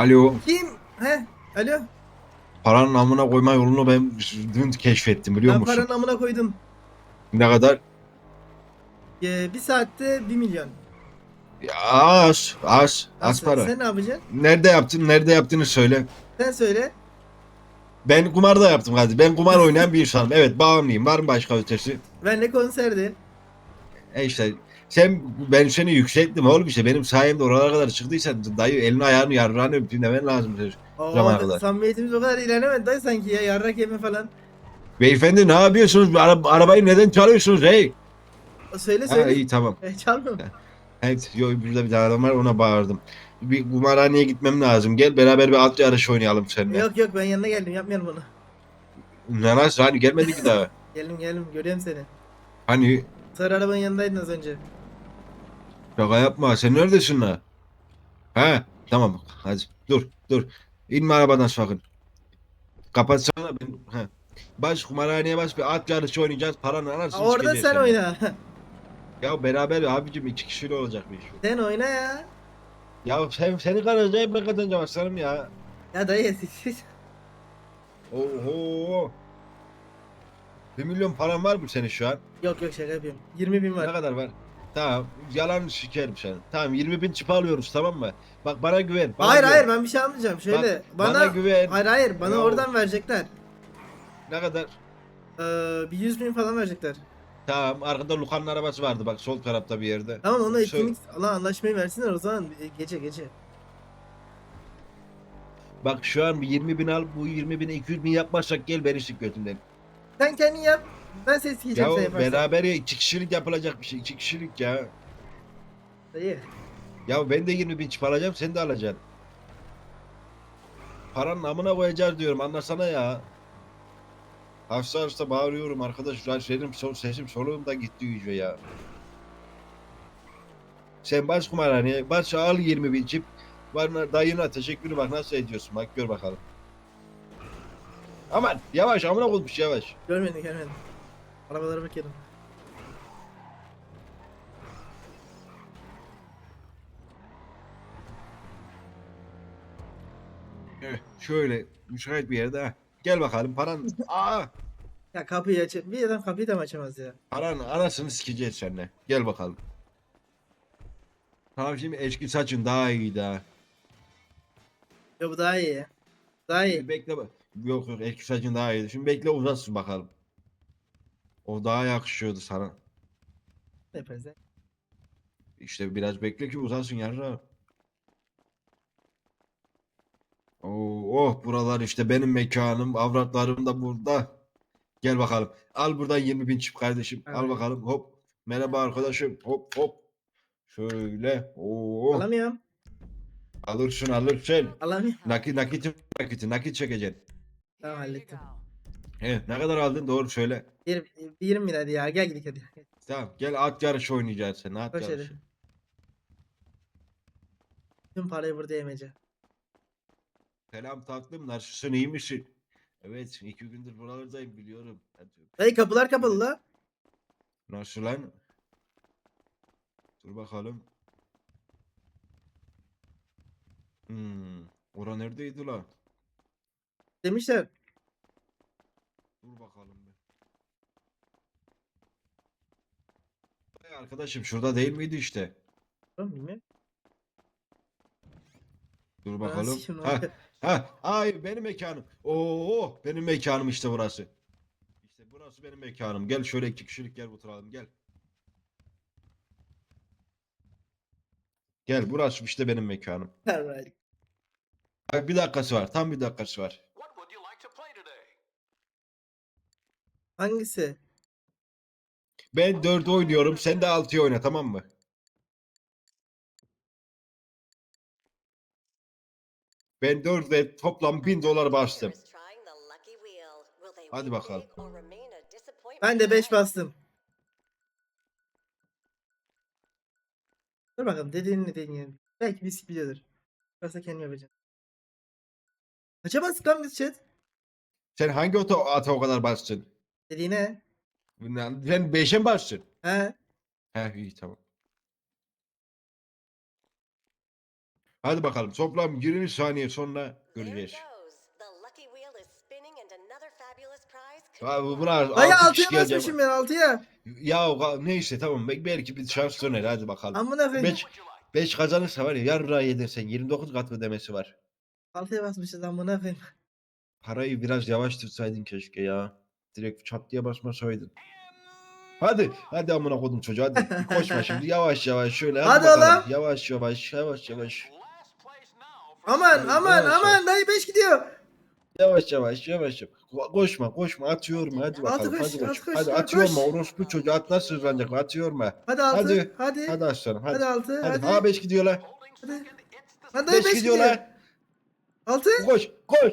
Alo. Kim? He? Alo. Paranın amına koyma yolunu ben dün keşfettim biliyor Ben musun? paranın amına koydum. Ne kadar? Ee, bir saatte 1 milyon. Ya az, az, az Nasıl? para. Sen ne yapacaksın? Nerede yaptın, nerede yaptığını söyle. Sen söyle. Ben kumarda yaptım hadi. Ben kumar oynayan bir insanım. Evet bağımlıyım. Var mı başka ötesi? Ben de konserde. E işte sen ben seni yükselttim oğlum işte benim sayemde oralara kadar çıktıysan dayı elini ayağını yarrağını öptüğün demen lazım. Oo, Zamana kadar. samimiyetimiz o kadar ilerlemedi dayı sanki ya. Yarrak yeme falan. Beyefendi ne yapıyorsunuz? Ara- arabayı neden çalıyorsunuz hey? Söyle Ha söyle. iyi tamam. E, çalmıyor. Evet yo, burada bir adam var ona bağırdım. Bir kumarhaneye gitmem lazım. Gel beraber bir at yarışı oynayalım seninle. Yok yok ben yanına geldim yapmayalım bunu. Ne nasıl hani gelmedi ki daha. Geldim geldim görüyorum seni. Hani Sarı arabanın yanındaydın az önce. Şaka yapma sen neredesin la? He tamam hadi dur dur. İnme arabadan sakın. Kapatsana ben. He. Baş kumarhaneye baş bir at yarışı oynayacağız. Paranı Aa, alarsın. orada sen oyna. Ya beraber abicim iki kişiyle olacak bir iş. sen oyna ya. Ya sen, seni kazanacağım ben kazanacağım aslanım ya. Ya dayı. Oho. Bir milyon paran var mı senin şu an? yok yok şaka yapıyorum. 20 bin Ne var. kadar var? Tamam. Yalan şikerim seni. Tamam 20 bin çipa alıyoruz tamam mı? Bak bana güven. Bana hayır güven. hayır ben bir şey almayacağım. Şöyle Bak, bana, bana güven. Hayır hayır bana Ya. oradan verecekler. Ne kadar? Ee, bir 100 bin falan verecekler. Tamam arkada Lukan'ın arabası vardı bak sol tarafta bir yerde. Tamam ona etkinlik Allah anlaşmayı versinler o zaman gece gece. Bak şu an bir 20 bin al bu 20 bine 200 bin yapmazsak gel beni sik götünden. Sen kendin yap. Ben ses Ya giyeceğim sen yaparsan. beraber ya iki kişilik yapılacak bir şey iki kişilik ya. Dayı. Ya ben de 20 bin çipa alacağım sen de alacaksın. Paranın amına koyacağız diyorum anlasana ya. Hafsa hafsa bağırıyorum arkadaş. Lan Sesim, sol, sesim soluğum da gitti iyice ya. Sen baş kumarhaneye baş al 20 bin çip. Var dayına teşekkür bak nasıl ediyorsun bak gör bakalım. Aman yavaş amına koymuş yavaş. Görmedim görmedim. Arabalara bakıyordum. Eh, şöyle müsait bir yerde ha. Gel bakalım paran. Aa, Ya kapıyı aç. Bir adam kapıyı da mı açamaz ya? paran anasını sikeceğiz seninle. Gel bakalım. Tamam şimdi eski saçın daha iyi daha. Ya bu daha iyi. Daha iyi. Şimdi bekle bak. Yok yok eski saçın daha iyiydi. Şimdi bekle uzatsın bakalım. O daha yakışıyordu sana. Ne ya? İşte biraz bekle ki uzasın yarra. Oo, oh buralar işte benim mekanım. Avratlarım da burada. Gel bakalım. Al buradan 20 bin çip kardeşim. Al Evet. bakalım. Hop. Merhaba arkadaşım. Hop hop. Şöyle. Oo. Alamıyorum. Alırsın alırsın. Alamıyorum. Nakit nakit nakit nakit çekeceksin. Tamam hallettim. He, ne kadar aldın doğru söyle. Bir, bir 20 bin hadi ya. Gel gidelim hadi. Tamam gel at yarışı oynayacağız sen. At Koş yarışı. hadi. Tüm parayı burada yemeyeceğim. Selam tatlım. Nasılsın iyi misin? Evet iki gündür buralardayım biliyorum. Dayı kapılar kapalı la. Nasıl lan? Dur bakalım. Hmm. Ora neredeydi lan? Demişler. Dur bakalım bir. Hey arkadaşım şurada değil miydi işte? Tamam bilmiyorum. Dur bakalım. Ha, ha, ay benim mekanım. Oo, benim mekanım işte burası. İşte burası benim mekanım. Gel şöyle iki kişilik yer oturalım gel. Gel burası işte benim mekanım. Alright. Bak bir dakikası var. Tam bir dakikası var. What would you like to play today? Hangisi? Ben 4 oynuyorum. Sen de 6'yı oyna tamam mı? Ben 4'e toplam 1000 dolar bastım. Hadi bakalım. Ben de 5 bastım. Dur bakalım dediğini deneyelim. Belki bir biliyordur. Varsa kendim yapacağım. Kaça bastık lan biz chat? Sen hangi ata o kadar bastın? Dediğine. Ben 5'e mi bastın? He. He iyi tamam. Hadi bakalım toplam 20 saniye sonra göreceğiz. Abi could buna Dayı 6 altıya gelecek. basmışım ben altıya. Ya neyse tamam Bel- belki bir şans döner hadi bakalım. Amına koyayım. 5 5 kazanırsa var ya yarra yedersen 29 kat ödemesi var. Altıya basmışız amına koyayım. Parayı biraz yavaş tutsaydın keşke ya. Direkt çat diye basmasaydın. Hadi hadi amına kodum çocuğu hadi. Bir koşma şimdi yavaş yavaş şöyle. Hadi bakalım. oğlum. Yavaş yavaş yavaş yavaş. Aman Hadi, aman yavaş aman dayı 5 gidiyor. Yavaş yavaş yavaş. yavaş. Ko- Koşma koşma atıyorum hadi bakalım. koş, hadi koş. koş, Hadi at atıyorum koş. orospu çocuğu at nasıl hızlanacak atıyorum ha. Hadi altı. Hadi, Hadi. Hadi, Hadi aslanım hadi. altı. Hadi. Hadi. Ha 5 gidiyorlar. Hadi. Hadi dayı 5 5 gidiyorlar. gidiyor. Altı. Koş koş.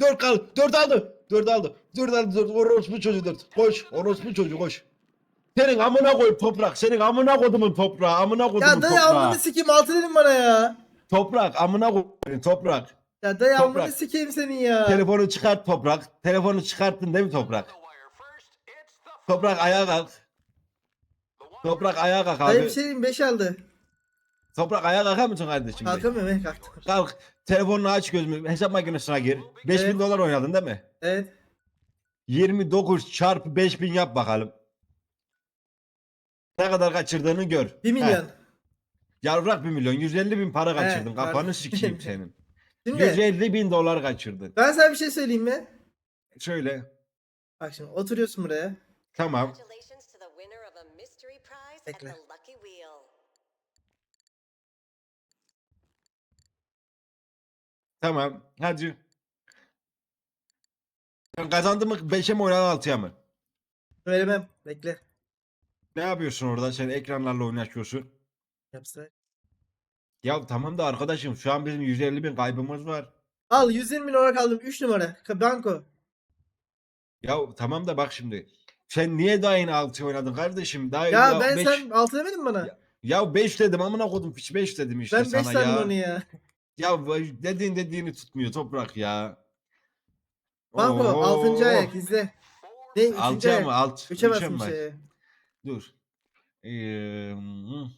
4 kaldı. 4 aldı. 4 aldı. 4 aldı. 4 orospu çocuğu 4. Koş. Orospu çocuğu koş. Senin amına koy toprak. Senin amına kodumun toprağı. Amına kodumun Ya dayı toprağı. amını sikeyim altı dedim bana ya. Toprak amına koy toprak. Ya dayı Toprak. amını sikeyim senin ya. Telefonu çıkart toprak. Telefonu çıkarttın değil mi toprak? Toprak ayağa kalk. Toprak ayağa kalk Dayı abi. bir şey diyeyim 5 aldı. Toprak ayağa kalkar mısın kardeşim? Kalkamıyorum he kalktım. Kalk. Telefonunu aç gözümü. Hesap makinesine gir. 5000 Evet. dolar oynadın değil mi? Evet. 29 çarpı 5000 yap bakalım. Ne kadar kaçırdığını gör. 1 Heh. milyon. Yavrak 1 milyon. 150 bin para kaçırdın. pardon. Kafanı sikeyim senin. Şimdi 150 bin dolar kaçırdın. ben sana bir şey söyleyeyim mi? Şöyle. Bak şimdi oturuyorsun buraya. Tamam. Congratulations to the winner of a mystery prize at Bekle. the Lucky Wheel. Tamam. Hadi. Sen kazandın mı 5'e mi oynadın 6'ya mı? Söylemem. Bekle. Ne yapıyorsun orada? Sen ekranlarla oynaşıyorsun. Yapsa. Ya tamam da arkadaşım şu an bizim 150 bin kaybımız var. Al 120 bin olarak aldım. 3 numara. Banko. Ya tamam da bak şimdi. Sen niye daha yeni 6 oynadın kardeşim? Daha Ya, ben beş- sen 6 demedin mi bana? Ya, Ya 5 dedim amına kodum hiç 5 dedim işte ben 5 sana sandım ya. onu ya. Ya bu- dediğin dediğini tutmuyor toprak ya. Banko Oo. 6. ayak izle. Ne 3. Altıya ayak? mı? Alt. 3'e üçe mi basmış şey. Dur. Ee, hmm.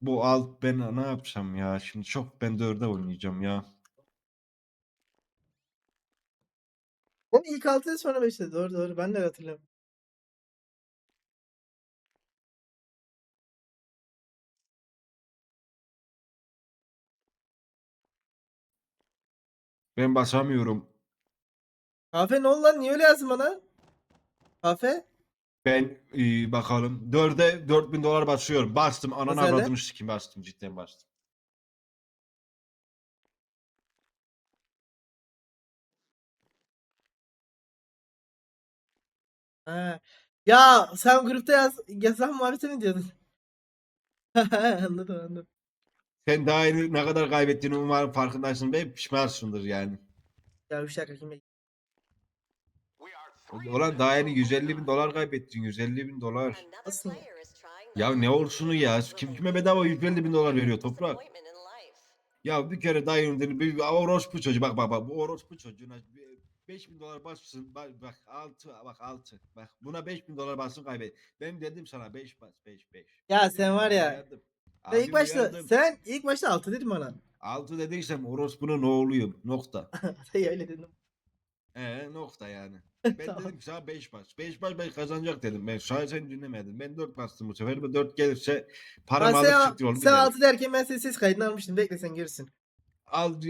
bu alt ben ne yapsam ya? Şimdi çok ben dörde oynayacağım ya. Onu ilk 6 sonra 5'te. Doğru doğru. Ben de hatırlıyorum. Ben basamıyorum. Kafe ne oldu lan? Niye öyle yazdın bana? Kafe? Ben ee, bakalım. Dörde 4000 dolar basıyorum. Bastım. Ananı Nasıl avradını sikim bastım. Cidden bastım. Ha. Ya sen grupta yaz, yazan muhabbeti mi diyordun? anladım anladım. Sen daha yeni ne kadar kaybettiğini umarım farkındaysın ve pişmansındır yani. Ya bir şaka kim Ulan daha yeni 150 bin dolar kaybettin. 150 bin dolar. Nasıl? Ya ne olsunu ya? Kim kime bedava 150 bin dolar veriyor toprak? Ya bir kere daha yeni bir orospu çocuğu bak bak bak bu orospu çocuğuna 5000 dolar bassın bak bak 6 bak 6 bak buna 5000 dolar bassın kaybet. Ben dedim sana 5 bas 5 5. Ya sen var ya. Sen ilk başta sen ilk başta 6 dedin bana. 6 dediysem orospunun oğluyum nokta. Hayır öyle dedim. Ee nokta yani. Ben Tamam. dedim ki sana 5 bas. 5 bas ben kazanacak dedim. Ben şu an sen dinlemedin. Ben 4 bastım bu sefer. Bu 4 gelirse paramı sen, alıp çıktı oğlum. sen 6 derken ben senin ses kaydını almıştım. Bekle sen görürsün.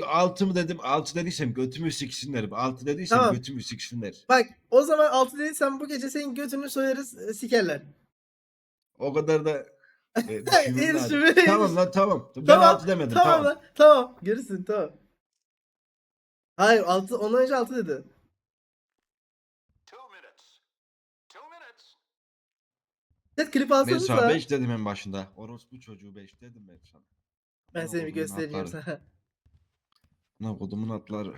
Altı mı dedim? 6 dediysem götümü siksinler. 6 dediysem Tamam. götümü siksinler. Bak o zaman 6 dediysen bu gece senin götünü soyarız e, sikerler. O kadar da e, şey- Tamam lan tamam. Ben Tamam, 6 demedim. Tamam Tamam. lan tamam görürsün tamam. Hayır 6 ondan önce 6 dedi. Set klip Ben alsanız sana da 5 dedim en başında. Orospu çocuğu 5 dedim ben sana. ben Ne seni bir kodumun göstereyim atları. sana. Ne kodumun atları.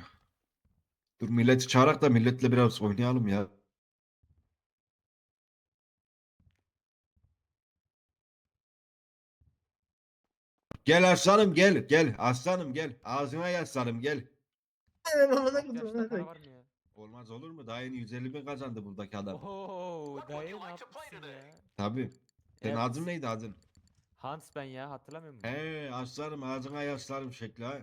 Dur milleti çağırak da milletle biraz oynayalım ya. Gel aslanım gel gel aslanım gel ağzına gel aslanım gel. Amına Yaşta koydum. para var mı ya? Olmaz olur mu? Daha yeni 150 bin kazandı buradaki adam. Oho, dayı ne yapmışsın ya? Tabii. Senin Evet. adın neydi adın? Hans ben ya hatırlamıyor musun? He aslanım ağzına yaslarım şekli ha.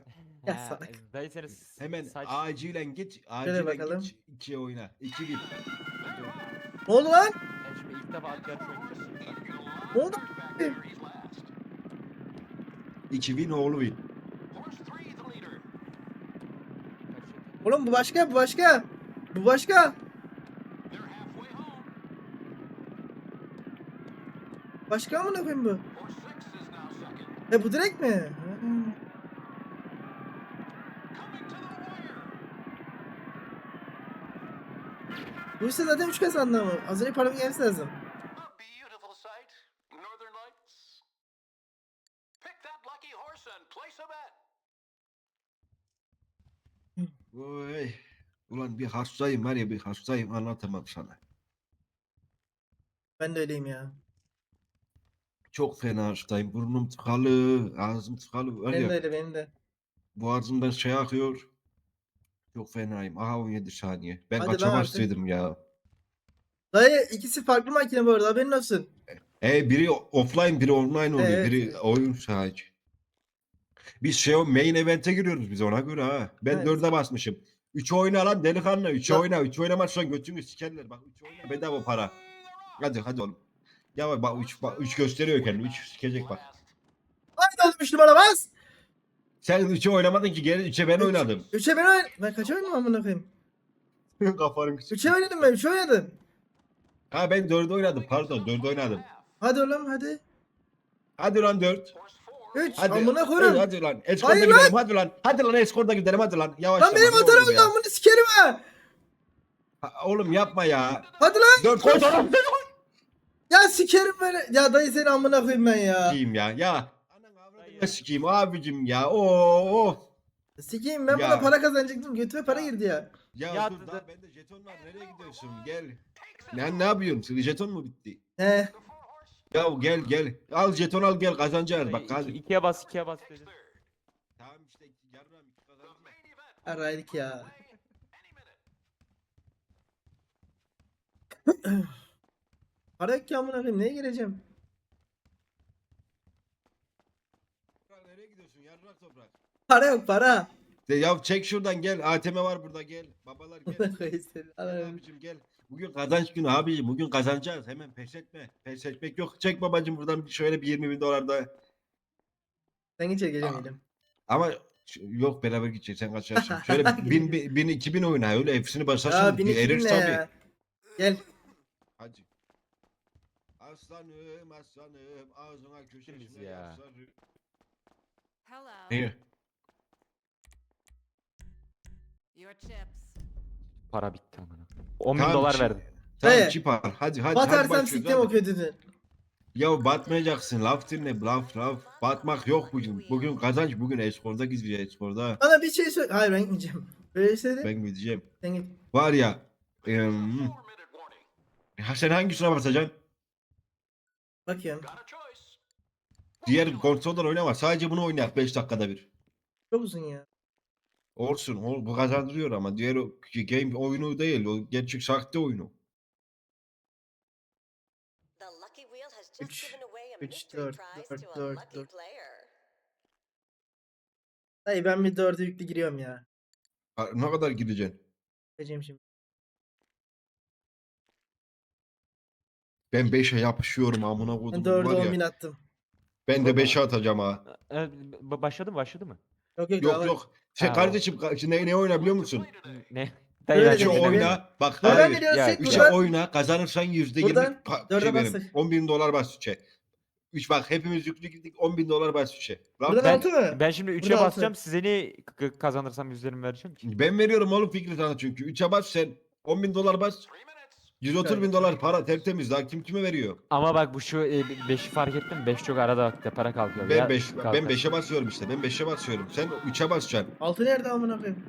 He. Dayı seni s- Hemen saç... acilen git. Acilen bakalım. git. ikiye oyna. İki bir. Ne oldu lan? Ben şimdi ilk defa at oynayacağım. Ne oldu? İki win oğlu win. Oğlum bu başka bu başka. Bu başka. Başka mı ne koyayım bu? E bu direkt mi? Bu işte zaten 3 kazandı ama. Az önce paramı gelmesi lazım. A beautiful sight. Northern Lights. Pick that lucky horse and place a bet. Oy. Ulan bir hastayım var ya bir hastayım anlatamam sana. Ben de öyleyim ya. Çok fena hastayım. Burnum tıkalı, ağzım tıkalı. Var Benim ya de öyle benim de. boğazımdan şey akıyor. Çok fenayım. Aha 17 saniye. Ben Hadi lan kaçamazsaydım ya. Dayı ikisi farklı makine bu arada haberin olsun. E biri offline biri online oluyor. Evet. Biri oyun sadece. Biz şey o main event'e giriyoruz biz ona göre ha. Ben Evet. dörde basmışım. 3 oyna lan delikanlı. 3 Ya- oyna. 3 oynamazsan götünü sikerler. Bak 3 oyna bedava para. Hadi hadi oğlum. Ya bak 3 bak 3 gösteriyor kendini. 3 sikecek bak. Haydi oğlum 3 numara bas. Sen 3'e oynamadın ki geri 3'e ben Üç- oynadım. 3'e ben oynadım. Ben kaç oynadım amına koyayım? Kafanın küçük. 3'e oynadım ben 3'e oynadım. Ha ben 4'e oynadım. Pardon 4'e oynadım. Hadi oğlum hadi. Hadi lan 4. 3 Hadi. amına Hadi, koyayım. hadi lan. Eskorda Hayır gidelim. Hadi lan. Hadi lan eskorda gidelim. Hadi lan. Yavaş Lan benim atarım ya. lan bunu sikerim ha. Ha, Oğlum yapma ya. Hadi lan. 4 koy oğlum. Ya sikerim böyle. Ya dayı seni amına koyayım ben ya. Sikeyim ya. Ya. Avradını sikeyim abicim ya. Oo. Sikeyim ben Ya. buna para kazanacaktım. Götüme para girdi ya. Ya, Ya dur dı- daha bende jeton var. Nereye gidiyorsun? Gel. Ne ne yapıyorsun? Senin jeton mu bitti? He. Ya gel gel. Al jeton al gel kazanacağız bak. Kaz... iki- ikiye bas ikiye bas dedi. Tamam işte yarram iki kazanacağız. Araydık ya. para yok ki amına koyayım. Neye gireceğim? Nereye gidiyorsun? Yarrak toprak. Para yok para. De ya çek şuradan gel. ATM var burada gel. Babalar gel. Amına koyayım seni. Gel Anam. abicim gel. Bugün kazanç günü abicim. Bugün kazanacağız. Hemen pes etme. Pes etmek yok. Çek babacım buradan bir- şöyle bir 20 bin dolar da. Sen gidecek Aa. gelemeyelim. Ama ş- yok beraber gideceğiz. Sen kaçarsın. Şöyle bin, bin, bin, iki bin oyna. Öyle hepsini basarsın. Bir iki erir tabii. ya? Gel. Hadi. Aslanım aslanım ağzına köşesine ya. Hello. Here. Your chips. Para bitti amına. 10 bin Tamam, dolar verdim. Tamam çip al. Hadi hadi. hadi Batarsam başlıyoruz, siktim hadi. o kötünü. Ya batmayacaksın. Laf dinle. Laf laf. Batmak yok bugün. Bugün kazanç. Bugün eskorda gideceğiz eskorda. Bana bir şey söyle. Hayır ben gitmeyeceğim. Böyle söyle. Ben gideceğim. Sen git. Var ya. em, ha sen hangisine basacaksın? Bakıyorum. Diğer konsoldan oynama. Sadece bunu oynar 5 dakikada bir. Çok uzun ya. Olsun. O, bu kazandırıyor ama diğer o game oyunu değil. O gerçek sahte oyunu. The lucky wheel has just Üç, given away a üç, mystery dört, prize dört, to a dört, lucky dört. player. Dayı ben bir dörde yüklü giriyorum ya. Ha, Ne kadar gideceksin? Gideceğim şimdi. Ben 5'e yapışıyorum amına Ben koydum dörde var 10 ya. bin attım. Ben de 5'e atacağım ha. Ee, ba- başladı mı başladı mı? Yok yok daha Yok var. yok. Sen Ha, kardeşim ka- ne, ne oyna biliyor musun? Ne? Üçe ben- oyna. Bak Buradan Ya, Üçe buradan. oyna. Kazanırsan yüzde yirmi Buradan pa- dörde şey verim. bastık. 10 bin dolar bas üçe. Üç bak hepimiz yüklü gittik 10 bin dolar bas üçe. Lan Buradan ben, altı mı? Ben şimdi 3'e Burada altı. basacağım. Size ne k- kazanırsam yüzlerimi vereceğim ki? ben veriyorum oğlum fikri sana çünkü. Üçe bas sen 10 bin dolar bas. Three minutes. 130 bin dolar para tertemiz daha kim kime veriyor? Ama bak bu şu 5'i fark ettim. 5 çok arada vakti para kalkıyor. Ben Ya 5 kalkar. ben 5'e basıyorum işte. Ben 5'e basıyorum. Sen 3'e basacaksın. Altı nerede amına koyayım?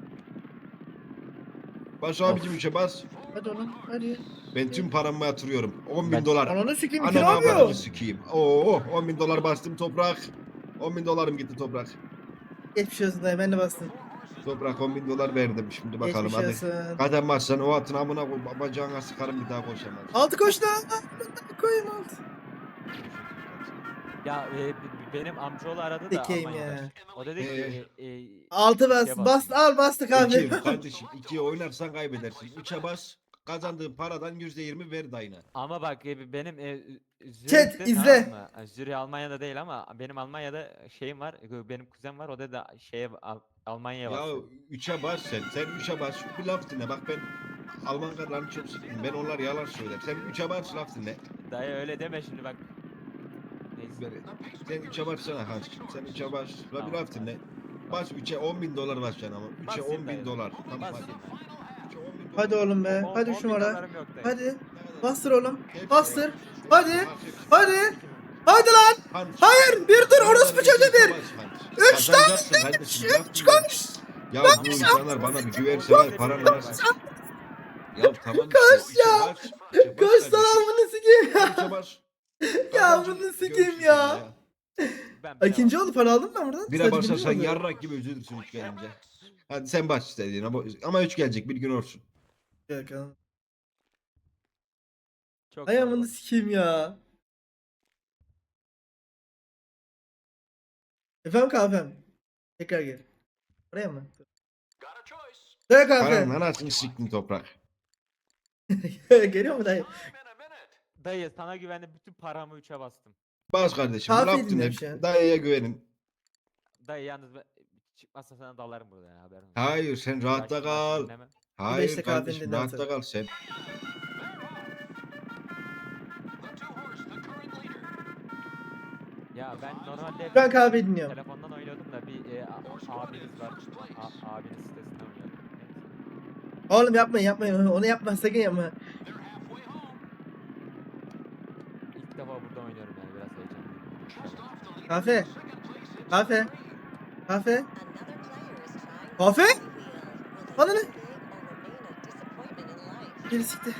Bas abicim 3'e bas. Hadi oğlum hadi. Ben tüm paramı yatırıyorum. 10 bin Ben- dolar. Ananı sikeyim iki ne Anam yapıyor? avradını sikeyim. Oo 10 bin dolar bastım toprak. 10 bin dolarım gitti toprak. Geçmiş olsun dayı ben de bastım. Toprak 10 bin dolar verdim. Şimdi bakalım Geçmiş hadi. olsun. Kazanmazsan o atın amına koy. Bacağına sıkarım bir daha koşamaz. Altı koş lan. Koyayım altı. Ya e, b- benim amcaoğlu aradı da Dikeyim Almanya'da. ya. O dedi ki e, e, Altı bas. ikiye Bas al bastık abi. İki kardeşim ikiye oynarsan kaybedersin. Üçe bas kazandığın paradan yüzde yirmi ver dayına. Ama bak e, benim e, Chat, Zürih'te, izle. tamam mı? Zürih Almanya'da değil ama benim Almanya'da şeyim var. e, Benim kuzen var. O da da şeye Al- Almanya'ya Ya var. üçe bas sen. Sen üçe bas. Bir laf dinle. Bak ben Alman kadınlarını çok sıktım. Ben onlar yalan söyler. Sen üçe bas laf dinle. Dayı öyle deme şimdi bak. Neyse. Böyle, Sen üçe bassana Hans. Sen üçe bas. La bir Tamam, laf dinle. Bas üçe 10 bin dolar basacaksın ama. Üçe Basayım 10 bin dayı. dolar. Tamam Basayım hadi. ben. Üçe 10 bin dolar. Hadi oğlum be. On- Hadi on şu bin numara. dolarım yok dayı. Hadi. Bastır oğlum. Hepsi- Bastır. Hadi. Hadi. Hadi lan. Hayır. Bir dur. Orospu çocuğu bir. Üç tane. Üç konuş. Ya bu insanlar bana bir güverse var paranı versin. Ya tamam üçe ya. lan kardeşim. bunu sikeyim ya. Ya bunu sikeyim ya. Ben İkinci oldu para aldın mı ben buradan? Bire oldu. yarrak gibi üzülürsün üç gelince. Hadi sen baş istediğin ama, ama üç gelecek bir gün olsun. Bakalım. Çok Ay amını sikeyim ya. Efendim kahvem. Tekrar gel. Oraya mı? Got a choice. Söyle Paranın kahve. anasını siktin toprak. Geliyor mu dayı? Dayı sana güvendim bütün paramı 3'e bastım. Bas kardeşim. Kahve Laf dinliyorum dinle. şu an. Dayıya güvenin. Dayı yalnız ben, çıkmazsa sana dalarım burada ya haberin olsun. Hayır sen rahatta Başka- kal. Hayır beşte kahveni kardeşim dinle rahatta tabii. kal sen. Ya ben normalde Ben kahve dinliyorum. telefondan oynuyordum da bir e, a- abiniz var. A, abiniz sitesinden oynuyordum. Oğlum yapmayın yapmayın. Onu yapma sakın yapma. İlk defa burada oynuyorum yani biraz heyecanlıyım. Kahve. Kahve. Kahve. Kahve? Bana ne? win big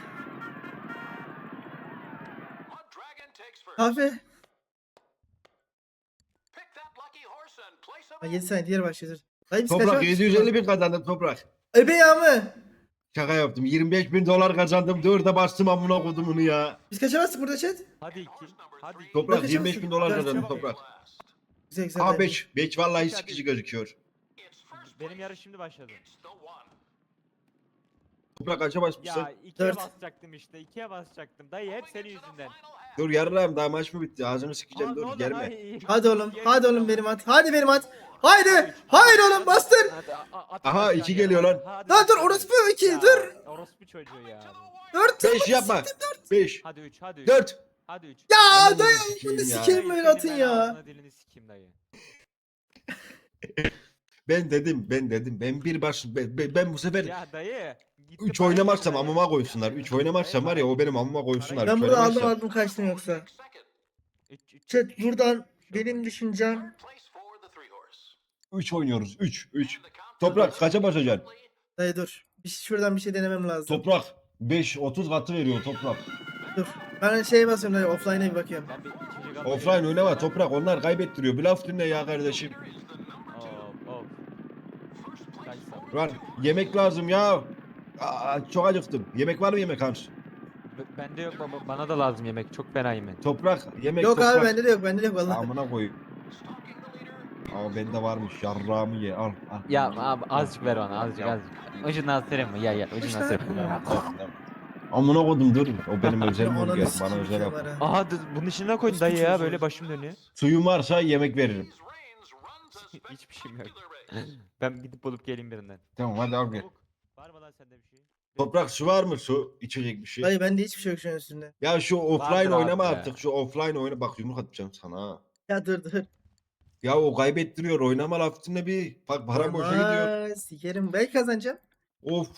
or Ha, him 7 saniye diğer başlıyor. Dayı biz Toprak kaçar- 750 bin kazandım toprak. Ebe ya mı? Şaka yaptım. 25 bin dolar kazandım. Dörde bastım amına kodumunu ya. Biz kaçamazdık burada chat. Hadi iki. Hadi iki. Toprak Bakacağız 25 şimdi. bin dolar kazandım toprak. Güzel güzel. Aa dayı. 5. 5 vallahi sıkıcı gözüküyor. Benim yarış şimdi başladı. Toprak kaça basmışsın? Ya ikiye Dört. basacaktım işte. ikiye basacaktım. Dayı hep senin yüzünden. Dur yarrağım daha maç mı bitti? Ağzını sikeceğim dur. Ay, Hadi oğlum. Hadi oğlum benim at. Hadi benim at. Haydi. Haydi oğlum bastır. Aha, iki geliyor lan. Hadi Lan dur orospu iki Ya, dur. Orospu çocuğu ya. 4. 5 yapma. 5. Hadi 3 hadi 3. 4. Hadi 3. Ya dayı sikeyim bunu sikeyim böyle atın ya. Dilini sikeyim dayı. Ben dedim ben dedim. Ben bir baş ben, ben- bu sefer Ya dayı. gitti 3 para oynamazsam dayı. amıma koysunlar. 3 oynamazsam var ya o benim amıma koysunlar. Ben Üç burada aldım oynamazsam- aldım kaçtım yoksa. Üç- üç- Chat buradan benim düşüncem Third place for the three horse. 3 oynuyoruz. 3 3. And the countdown Toprak kaça basacaksın? Dayı dur. Bir, şuradan bir şey denemem lazım. Toprak 5 30 katı veriyor toprak. Dur. Ben şeye basıyorum dayı offline'e bir bakıyorum. Ben bir ikinci kat Offline oynayayım. oynama toprak onlar kaybettiriyor. Bir laf dinle ya kardeşim. Of of. Lan yemek lazım ya. Aa, çok acıktım. Yemek var mı yemek Hans? B- Bende yok baba. Bana da lazım yemek. Çok fenayım ben. Toprak yemek Yok toprak. abi bende de yok bende de yok vallahi. Amına koyayım. Ama bende varmış. Yarrağımı ye. Al. al. Ya abi azıcık ver bana azıcık Ya. azıcık. Ucundan sırayım mı? Ya ya ucundan tamam. Amına koydum dur. O benim özel burger. Bana özel yap. Aha bunun içine koydun dayı ya böyle başım dönüyor. Suyum varsa yemek veririm. Hiçbir şeyim yok. Ben gidip bulup geleyim birinden. Tamam hadi al gel. Çabuk. Var mı lan sende bir şey? Toprak su var mı su? içecek bir şey. Dayı bende hiçbir şey yok şu an üstünde. Ya şu offline abi oynama ya. artık. Şu offline oyna. Bak yumruk atacağım sana ha. Ya dur dur. Ya o kaybettiriyor. Oynama lafında bir. Bak param boşa gidiyor. Aman, Sikerim. Belki kazanacağım. Of.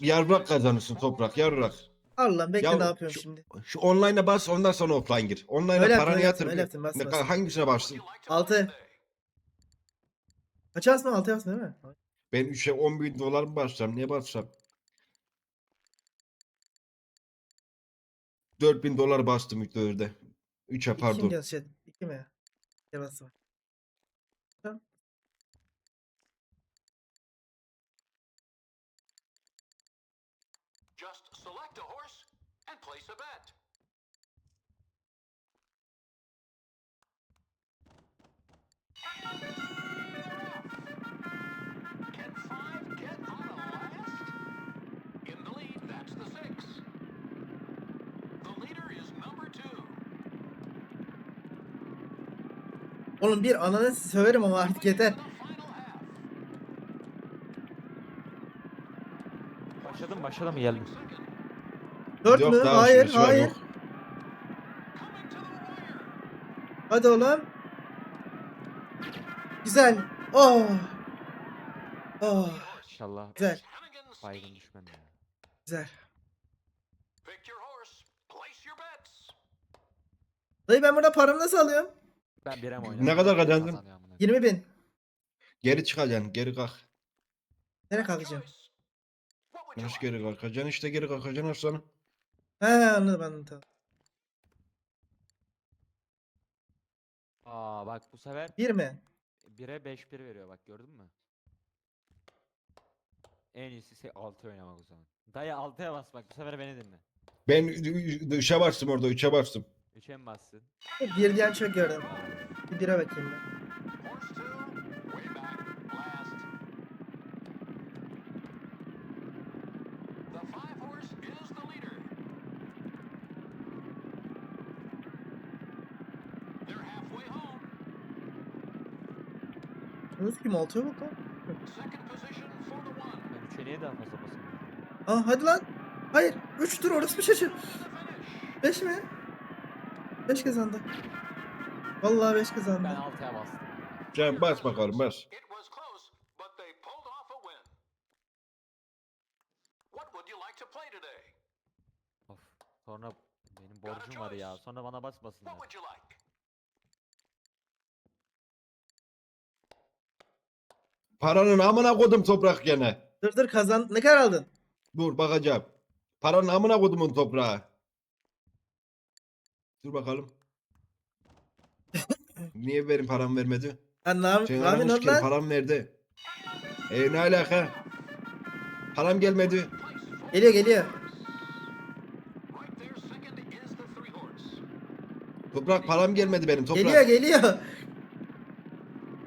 Yarrak kazanırsın toprak yarrak. Allah bekle Ya ne yapıyorum şu- şimdi. Şu online'a bas ondan sonra offline gir. Online'a Öyle paranı yatır. yaptım, öyle bir. yaptım, bas, Ne bas. hangisine to Altı. Kaça basma 6'ya basma değil mi? Ben 3'e 10 bin dolar mı bassam? Niye bassam? 4 bin dolar bastım ilk dörde. 3'e İki pardon. mi yazı şey? 2 mi? Ya basma. Just select a horse and place a bet. Oğlum bir ananı söverim ama artık yeter. Başladım başladım geldim. Dört Yok, mü? daha Hayır hayır. yok. Hadi oğlum. Güzel. Oh. Oh. İnşallah Güzel. Baygın düşmem ya. Güzel. Dayı ben burada paramı nasıl alıyorum? Ben birem oynadım. Ne kadar kazandın? Kazanıyor amına. 20 bin. Geri çıkacaksın. Geri kalk. Nereye kalkacağım? Nasıl geri kalkacaksın? İşte geri kalkacaksın aslanım. He anladım anladım tamam. Aa bak bu sefer 1 mi? 1'e 5 1 veriyor bak gördün mü? En iyisi 6 oynamak o zaman. Dayı 6'ya bas bak bu sefer beni dinle. Ben 3'e bastım orada. 3'e bastım. 3'e mi bassın? Bir diyen çok gördüm. Bir bire bakayım ben. Horse two, way back, last. The five horse is the leader. They're halfway home. Nasıl ki oltuyor bak lan. Ben 3'e niye daha fazla basamıyorum? Aa hadi lan. Hayır. 3 tur orası bir şaşır. 5 mi? 5 kazandı. Vallahi 5 Ben kazandı. 6'ya bastım. Sen bas bakalım bas. Of. Sonra benim borcum var ya. Sonra bana basmasınlar. Paranın amına kodum toprak gene. Dur dur kazan. Ne kadar aldın? Dur bakacağım. Paranın amına kodumun toprağı. Dur bakalım. Niye benim param vermedi? Ben ne Senin ne lan? param nerede? E ne alaka? Param gelmedi. Geliyor geliyor. Toprak param gelmedi benim toprak. Geliyor geliyor.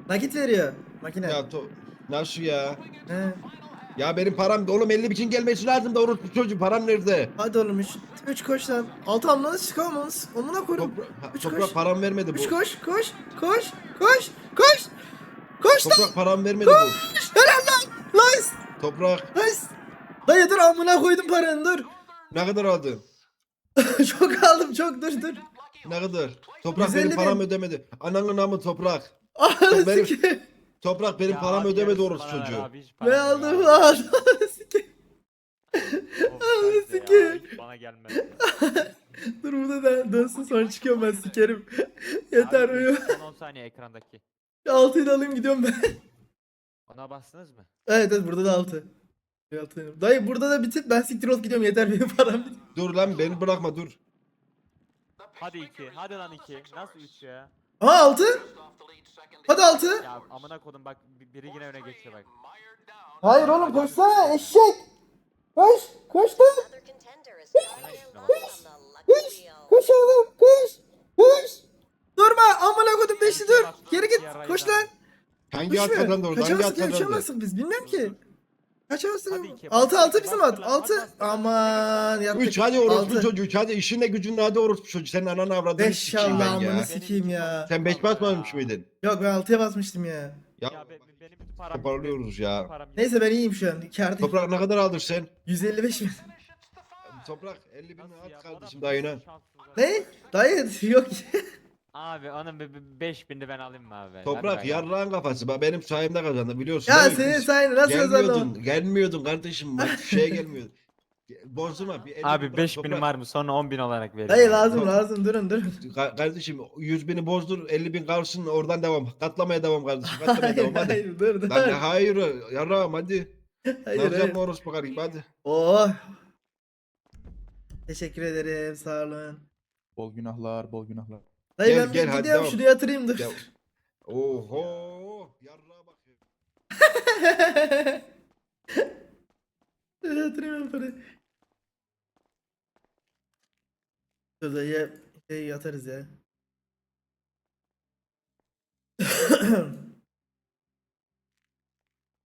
Nakit veriyor. Makine. Ya to nasıl ya? He. Ya benim param oğlum 50 biçim gelmesi lazım da orospu çocuğu param nerede? Hadi oğlum 3. 3 koş lan. 6 amlanı çıkalım onu. Onuna koyun. Toprak, ha, Üç toprak koş. param vermedi 3 bu. koş koş koş koş koş. Koş lan. Toprak param vermedi bu. Helal lan. Nice. Toprak Nice. Dayı dur amına koydum paranı dur. ne kadar aldın? çok aldım çok dur dur. Ne kadar? Toprak 150 benim bin. param ödemedi. Ananın namı toprak. Ananı benim- sikeyim. Toprak benim Ya paramı ödemedi ver çocuğu. Ne aldım abi. lan? Ananı sikeyim. Bana gelmez. Dur burada da dönsün sonra çıkıyorum ben sikerim. Yeter Abi, uyu. Son 10 saniye ekrandaki. Altıyı da alayım gidiyorum ben. Ona bastınız mı? Evet evet burada da altı. Altı. Dayı burada da bitip ben siktir olup gidiyorum yeter benim param bitti. Dur lan beni bırakma dur. Hadi 2. Hadi lan 2. Nasıl 3 ya? Aha altı. Hadi altı. Ya amına kodum bak bi- biri yine öne geçiyor bak. Hayır oğlum koşsana eşek. Koş. Koş lan. Lucky wheel. Koş oğlum koş. Koş. Durma amına koydum beşli dur. Geri git. Koş lan. Hangi Koş be. kazandı orada? Hangi at Kaçamazsın kazandı? kaçamazsın biz bilmem ki. Kaçamazsın. Hadi iki, Altı bas, altı bas, bizim bas at. lan, Altı. bas, bas, bas. Aman yaptık. Üç hadi orospu Altı. çocuğu. Üç hadi işinle gücünle hadi orospu çocuğu. Senin ananı avradını Beş sikeyim Allah ben ya. amını sikeyim ya. Sen beş basmamış mıydın? Yok ben altıya basmıştım ya. Ya, Ya be- benim bütün param gitti. toparlıyoruz ya. Param. Neyse ben iyiyim şu an. Kârdayım. Toprak ne kadar aldın sen? 155 mi? Toprak 50 bin Nasıl ya? at Bu adam kardeşim dayına. şanssız adam. Ne? Dayı yok. Abi onun 5000'ini ben alayım mı abi? Hadi Toprak bakalım. yarrağın kafası. Bak benim sayemde kazandı biliyorsun. ya değil mi? senin Biz sayende nasıl kazandın? Gelmiyordun, gelmiyordun kardeşim. Bak şeye gelmiyordun. Bozma. Bir Abi bırak, 5000 toprak. var mı? Sonra 10.000 olarak veriyorum. Dayı lazım lazım durun durun. Ka- kardeşim 100 bini bozdur 50 bin kalsın oradan devam. Katlamaya devam kardeşim. Katlamaya devam hayır hadi. hayır dur dur. Lan hayır yarrağım hadi. Hayır Naz hayır. orospu kardeşim hadi. Oh. Teşekkür ederim sağ olun. Bol günahlar, bol günahlar. Dayı Gel, ben gel, bir hadi gidiyorum devam. şunu yatırayım dur. Ya- Oho yarrağa bak. ya. yatırayım ben parayı. Dur dayı şey yatarız ya.